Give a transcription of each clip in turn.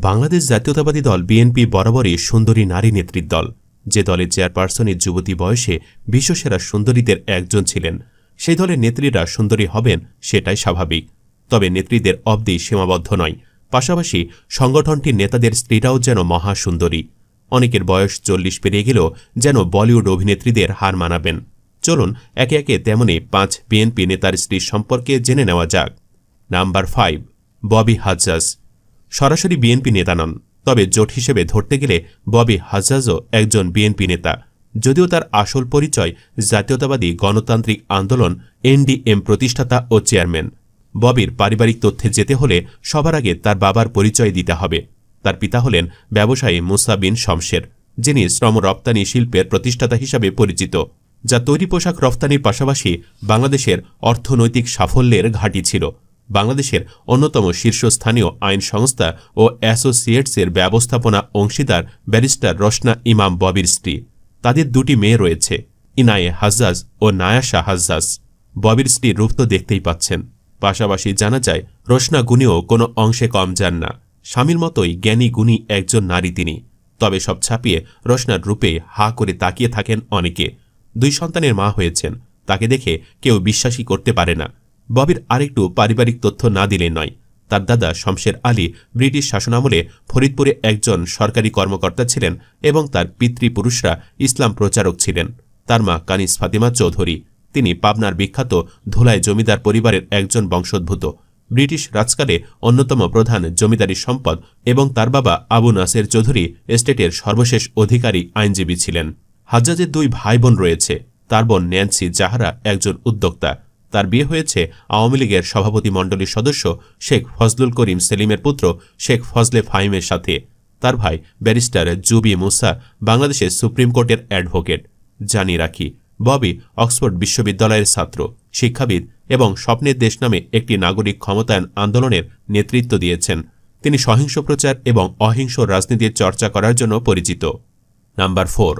বাংলাদেশ জাতীয়তাবাদী দল বিএনপি বরাবরই সুন্দরী নারী নেত্রীর দল। যে দলের চেয়ারপারসনের যুবতী বয়সে বিশ্বসেরা সুন্দরীদের একজন ছিলেন। সেই দলের নেত্রীরা সুন্দরী হবেন সেটাই স্বাভাবিক। তবে নেত্রীদের অবধি সীমাবদ্ধ নয়। পাশাপাশি সংগঠনটির নেতাদের স্ত্রীরাও যেন মহাসুন্দরী অনেকের বয়স চল্লিশ পেরিয়ে গেলেও যেন বলিউড অভিনেত্রীদের হার মানাবেন। চলুন একে একে তেমনই পাঁচ বিএনপি নেতার স্ত্রী সম্পর্কে জেনে নেওয়া যাক। Number five, Bobby Hajjaj. সরাসরি বিএনপি নেতা নন, তবে জোট হিসেবে ধরতে গেলে ববি হাজ্জাজও একজন বিএনপি নেতা। যদিও তার আসল পরিচয় জাতীয়তাবাদী গণতান্ত্রিক আন্দোলন, এনডিএম প্রতিষ্ঠাতা ও চেয়ারম্যান। ববির পারিবারিক তথ্যে যেতে হলে সবার আগে তার বাবার পরিচয় দিতে হবে। তার পিতা হলেন ব্যবসায়ী মুসা বিন শমশের, যিনি শ্রম রপ্তানি শিল্পের প্রতিষ্ঠাতা হিসাবে পরিচিত, যা তৈরি পোশাক রফতানির পাশাপাশি বাংলাদেশের অর্থনৈতিক সাফল্যের ঘাঁটি ছিল। বাংলাদেশের অন্যতম শীর্ষস্থানীয় আইন সংস্থা ও অ্যাসোসিয়েটসের ব্যবস্থাপনা অংশীদার ব্যারিস্টার রসনা ইমাম ববির স্ত্রী। তাদের দুটি মেয়ে রয়েছে, ইনায়ে হাজ্জাজ ও নায়াশা হাজ্জাজ। ববির স্ত্রী রূপ তো দেখতেই পাচ্ছেন। পাশাপাশি জানা যায় রসনা গুণেও কোনো অংশে কম যান না। স্বামীর মতোই জ্ঞানী গুণী একজন নারী তিনি। তবে সব ছাপিয়ে রোশনার রূপে হা করে তাকিয়ে থাকেন অনেকে। দুই সন্তানের মা হয়েছেন। তাকে দেখে কেউ বিশ্বাসই করতে পারে না। ববির আরেকটু পারিবারিক তথ্য না দিলে নয়। তার দাদা শমশের আলী ব্রিটিশ শাসনামলে ফরিদপুরে একজন সরকারি কর্মকর্তা ছিলেন এবং তার পিতৃপুরুষরা ইসলাম প্রচারক ছিলেন। তার মা কানিস ফাতিমা চৌধুরী। তিনি পাবনার বিখ্যাত ধুলায় জমিদার পরিবারের একজন বংশোদ্ভূত। ব্রিটিশ রাজকালে অন্যতম প্রধান জমিদারি সম্পদ এবং তার বাবা আবু নাসের চৌধুরী এস্টেটের সর্বশেষ অধিকারী আইনজীবী ছিলেন। হাজ্জাজের দুই ভাই বোন রয়েছে। তার বোন ন্যান্সি জাহারা একজন উদ্যোক্তা। তার বিয়ে হয়েছে আওয়ামী লীগের সভাপতি মণ্ডলীর সদস্য শেখ ফজলুল করিম সেলিমের পুত্র শেখ ফজলে ফাহিমের সাথে। তার ভাই ব্যারিস্টার জুবি মুসা বাংলাদেশের সুপ্রিম কোর্টের অ্যাডভোকেট। জানিয়ে রাখি, ববি অক্সফোর্ড বিশ্ববিদ্যালয়ের ছাত্র, শিক্ষাবিদ এবং স্বপ্নের দেশ নামে একটি নাগরিক ক্ষমতায়ন আন্দোলনের নেতৃত্ব দিয়েছেন। তিনি সহিংস প্রচার এবং অহিংস রাজনীতির চর্চা করার জন্য পরিচিত। Number four,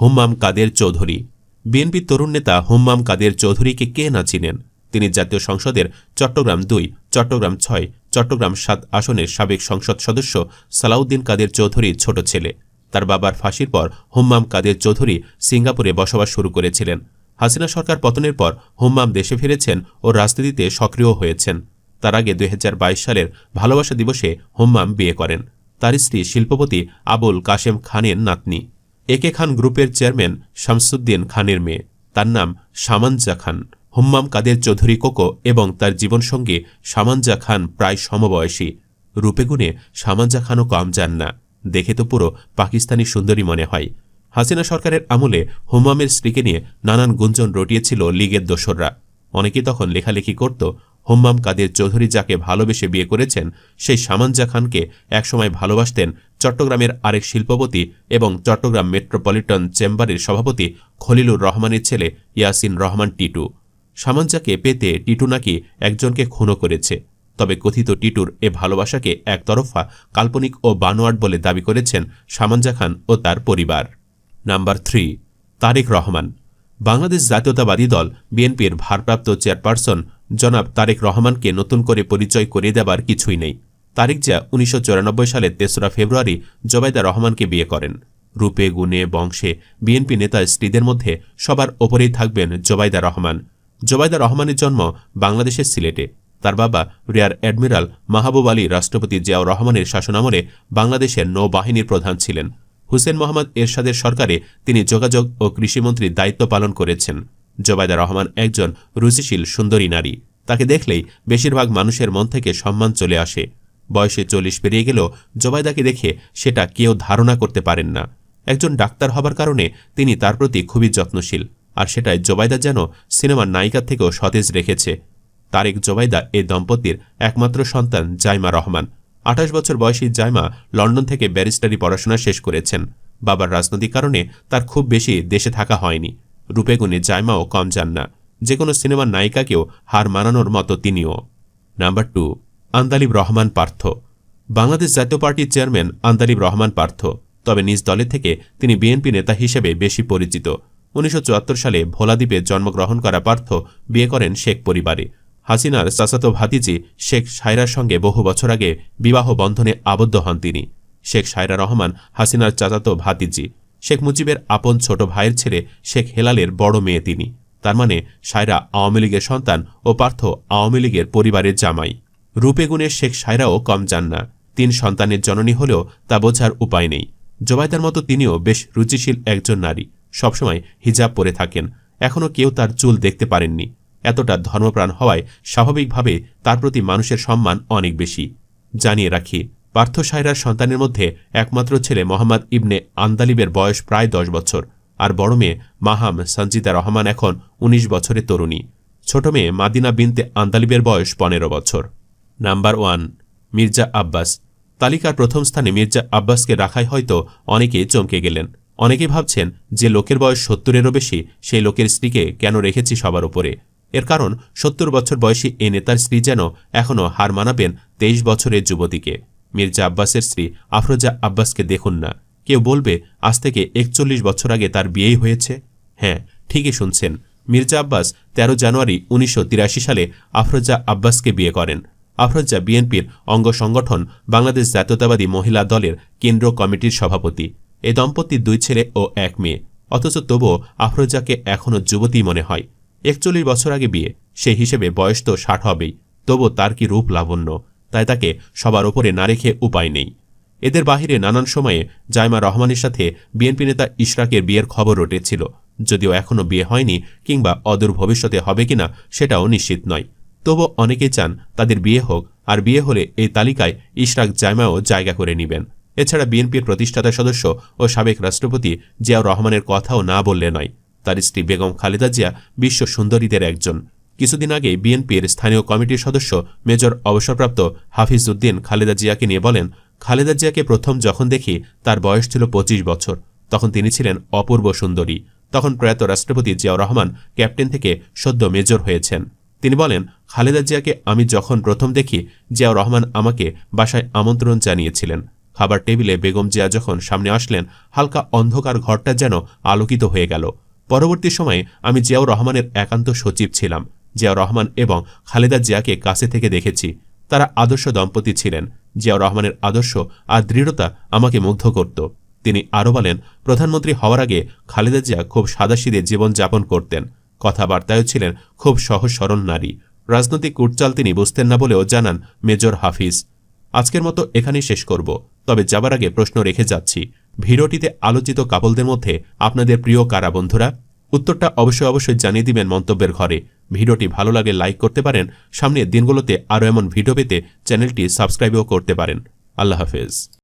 Hummam Quader Chowdhury. বিএনপির তরুণ নেতা হুম্মাম কাদের চৌধুরীকে কে না চিনেন? তিনি জাতীয় সংসদের চট্টগ্রাম দুই, চট্টগ্রাম ছয়, চট্টগ্রাম সাত আসনের সাবেক সংসদ সদস্য সালাউদ্দিন কাদের চৌধুরীর ছোট ছেলে। তার বাবার ফাঁসির পর হুম্মাম কাদের চৌধুরী সিঙ্গাপুরে বসবাস শুরু করেছিলেন। হাসিনা সরকার পতনের পর হুম্মাম দেশে ফিরেছেন ও রাজনীতিতে সক্রিয় হয়েছেন। তার আগে দুই হাজার বাইশ সালের ভালোবাসা দিবসে হুম্মাম বিয়ে করেন। তার স্ত্রী শিল্পপতি আবুল কাশেম খানের নাতনি। একে খান গ্রুপের চেয়ারম্যান শামসুদ্দিন খানের মেয়ে। তার নাম সামানজা খান। হুম্মাম কাদের চৌধুরী কোকো এবং তার জীবনসঙ্গী সামানজা খান প্রায় সমবয়সী। রূপেগুণে সামানজা খানও কম যান না। দেখে তো পুরো পাকিস্তানি সুন্দরী মনে হয়। হাসিনা সরকারের আমলে হুম্মামের স্ত্রীকে নিয়ে নানান গুঞ্জন রটিয়েছিল লীগের দোসররা। অনেকেই তখন লেখালেখি করত হুম্মাম কাদের চৌধুরী যাকে ভালোবেসে বিয়ে করেছেন, সেই সামানজা খানকে একসময় ভালোবাসতেন চট্টগ্রামের আরেক শিল্পপতি এবং চট্টগ্রাম মেট্রোপলিটন চেম্বারের সভাপতি খলিলুর রহমানের ছেলে ইয়াসিন রহমান টিটু। সামানজাকে পেতে টিটু নাকি একজনকে খুনও করেছে। তবে কথিত টিটুর এ ভালোবাসাকে একতরফা কাল্পনিক ও বানোয়াট বলে দাবি করেছেন সামানজা খান ও তার পরিবার। Number three, Tarique Rahman. Bangladesh জাতীয়তাবাদী দল বিএনপির ভারপ্রাপ্ত চেয়ারপারসন জনাব তারেক রহমানকে নতুন করে পরিচয় করিয়ে দেবার কিছুই নেই। তারেক জিয়া উনিশশো সালের তেসরা ফেব্রুয়ারি জবাইদা রহমানকে বিয়ে করেন। রূপে, গুণে, বংশে বিএনপি নেতা স্ত্রীদের মধ্যে সবার ওপরেই থাকবেন জবাইদা রহমান। জবাইদা রহমানের জন্ম বাংলাদেশের সিলেটে। তার বাবা রিয়ার অ্যাডমিরাল মাহবুব আলী, রাষ্ট্রপতি জিয়াউর রহমানের শাসনামলে বাংলাদেশের নৌবাহিনীর প্রধান ছিলেন। হুসেন মোহাম্মদ এরশাদের সরকারে তিনি যোগাযোগ ও কৃষিমন্ত্রীর দায়িত্ব পালন করেছেন। জোবায়দা রহমান একজন রুচিশীল, সুন্দরী নারী। তাকে দেখলেই বেশিরভাগ মানুষের মন থেকে সম্মান চলে আসে। বয়সে চল্লিশ পেরিয়ে গেলেও জোবায়দাকে দেখে সেটা কেউ ধারণা করতে পারেন না। একজন ডাক্তার হবার কারণে তিনি তার প্রতি খুবই যত্নশীল, আর সেটাই জোবায়দা যেন সিনেমার নায়িকার থেকেও সতেজ রেখেছে। তারেক জোবাইদা এই দম্পতির একমাত্র সন্তান জাইমা রহমান। আঠাশ বছর বয়সী জাইমা লন্ডন থেকে ব্যারিস্টারি পড়াশোনা শেষ করেছেন। বাবার রাজনৈতিক কারণে তার খুব বেশি দেশে থাকা হয়নি। রূপেগুণে জাইমাও কম যান না যে কোনো সিনেমার নায়িকাকেও হার মানানোর মতো তিনিও। Number two, Andaleeve Rahman Partha. Bangladesh জাতীয় পার্টির চেয়ারম্যান আন্দালিব রহমান পার্থ, তবে নিজ দলের থেকে তিনি বিএনপি নেতা হিসেবে বেশি পরিচিত। উনিশশো চুয়াত্তর সালে ভোলাদ্বীপে জন্মগ্রহণ করা পার্থ বিয়ে করেন শেখ পরিবারে। হাসিনার চাচাতো ভাতিজি শেখ সায়রার সঙ্গে বহু বছর আগে বিবাহ বন্ধনে আবদ্ধ হন তিনি। শেখ সায়রা রহমান হাসিনার চাচাতো ভাতিজি। শেখ মুজিবের আপন ছোট ভাইয়ের ছেলে শেখ হেলালের বড় মেয়ে তিনি। তার মানে সায়রা আওয়ামী লীগের সন্তান ও পার্থ আওয়ামী লীগের পরিবারের জামাই। রূপে গুণে শেখ সায়রাও কম যান না। তিন সন্তানের জননী হলেও তা বোঝার উপায় নেই। জোবাইদার মতো তিনিও বেশ রুচিশীল একজন নারী। সবসময় হিজাব পরে থাকেন। এখনও কেউ তার চুল দেখতে পারেননি। এতটা ধর্মপ্রাণ হওয়ায় স্বাভাবিকভাবে তার প্রতি মানুষের সম্মান অনেক বেশি। জানিয়ে রাখি পার্থ সায়রার সন্তানের মধ্যে একমাত্র ছেলে মোহাম্মদ ইবনে আন্দালিবের বয়স প্রায় দশ বছর, আর বড় মেয়ে মাহাম সঞ্জিতা রহমান এখন ১৯ বছরের তরুণী। ছোট মেয়ে মাদিনা বিনতে আন্দালিবের বয়স পনেরো বছর। Number one, Mirza Abbas. তালিকার প্রথম স্থানে মির্জা আব্বাসকে রাখায় হয়তো অনেকে চমকে গেলেন। অনেকে ভাবছেন যে লোকের বয়স সত্তরেরও বেশি, সেই লোকের স্ত্রীকে কেন রেখেছি সবার উপরে? এর কারণ, সত্তর বছর বয়সী এ নেতার স্ত্রী যেন এখনও হার মানাবেন তেইশ বছরের যুবতীকে। মির্জা আব্বাসের স্ত্রী আফরোজা আব্বাসকে দেখুন না। কেউ বলবে, আজ থেকে একচল্লিশ বছর আগে তার বিয়েই হয়েছে? হ্যাঁ ঠিকই শুনছেন। মির্জা আব্বাস তেরো জানুয়ারি উনিশশো তিরাশি সালে আফরোজা আব্বাসকে বিয়ে করেন। আফরোজা বিএনপির অঙ্গ সংগঠন বাংলাদেশ জাতীয়তাবাদী মহিলা দলের কেন্দ্র কমিটির সভাপতি। এ দম্পতির দুই ছেলে ও এক মেয়ে। অথচ তবুও আফরোজাকে এখনও যুবতী মনে হয়। একচল্লিশ বছর আগে বিয়ে, সেই হিসেবে বয়স তো ষাট হবেই। তবু তার কি রূপ লাবণ্য? তাই তাকে সবার ওপরে না রেখে উপায় নেই। এদের বাহিরে নানান সময়ে জায়মা রহমানের সাথে বিএনপি নেতা ইশরাকের বিয়ের খবর উঠেছিল। যদিও এখনও বিয়ে হয়নি কিংবা অদূর ভবিষ্যতে হবে কিনা সেটাও নিশ্চিত নয়। তবু অনেকে চান তাদের বিয়ে হোক, আর বিয়ে হলে এই তালিকায় ইশরাক জায়মাও জায়গা করে নেবেন। এছাড়া বিএনপির প্রতিষ্ঠাতা সদস্য ও সাবেক রাষ্ট্রপতি জিয়াউর রহমানের কথাও না বললে নয়। তার স্ত্রী বেগম খালেদা জিয়া বিশ্ব সুন্দরীদের একজন। কিছুদিন আগে বিএনপির স্থানীয় কমিটির সদস্য মেজর অবসরপ্রাপ্ত হাফিজ উদ্দিন খালেদা জিয়াকে নিয়ে বলেন, খালেদা জিয়াকে প্রথম যখন দেখি তার বয়স ছিল পঁচিশ বছর। তখন তিনি ছিলেন অপূর্ব সুন্দরী। তখন প্রয়াত রাষ্ট্রপতি জিয়াউর রহমান ক্যাপ্টেন থেকে সদ্য মেজর হয়েছেন। তিনি বলেন, খালেদা জিয়াকে আমি যখন প্রথম দেখি, জিয়াউর রহমান আমাকে বাসায় আমন্ত্রণ জানিয়েছিলেন। খাবার টেবিলে বেগম জিয়া যখন সামনে আসলেন, হালকা অন্ধকার ঘরটা যেন আলোকিত হয়ে গেল। পরবর্তী সময়ে আমি জিয়াউর রহমানের একান্ত সচিব ছিলাম। জিয়াউর রহমান এবং খালেদা জিয়াকে কাছে থেকে দেখেছি। তারা আদর্শ দম্পতি ছিলেন। জিয়াউর রহমানের আদর্শ আর দৃঢ়তা আমাকে মুগ্ধ করত। তিনি আরও বলেন, প্রধানমন্ত্রী হওয়ার আগে খালেদা জিয়া খুব সাদাসিদে জীবনযাপন করতেন। কথাবার্তায়ও ছিলেন খুব সহজ সরল নারী। রাজনৈতিক কুটচাল তিনি বুঝতেন না বলেও জানান মেজর হাফিজ। আজকের মতো এখানেই শেষ করব। তবে যাবার আগে প্রশ্ন রেখে যাচ্ছি। ভিডিওটিতে আলোচিত কাপলদের মধ্যে আপনাদের প্রিয় কারা বন্ধুরা? উত্তরটা অবশ্যই অবশ্যই জানিয়ে দিবেন মন্তব্যের ঘরে। ভিডিওটি ভালো লাগে লাইক করতে পারেন। সামনের দিনগুলোতে আরও এমন ভিডিও পেতে চ্যানেলটি সাবস্ক্রাইবও করতে পারেন। আল্লাহ হাফেজ।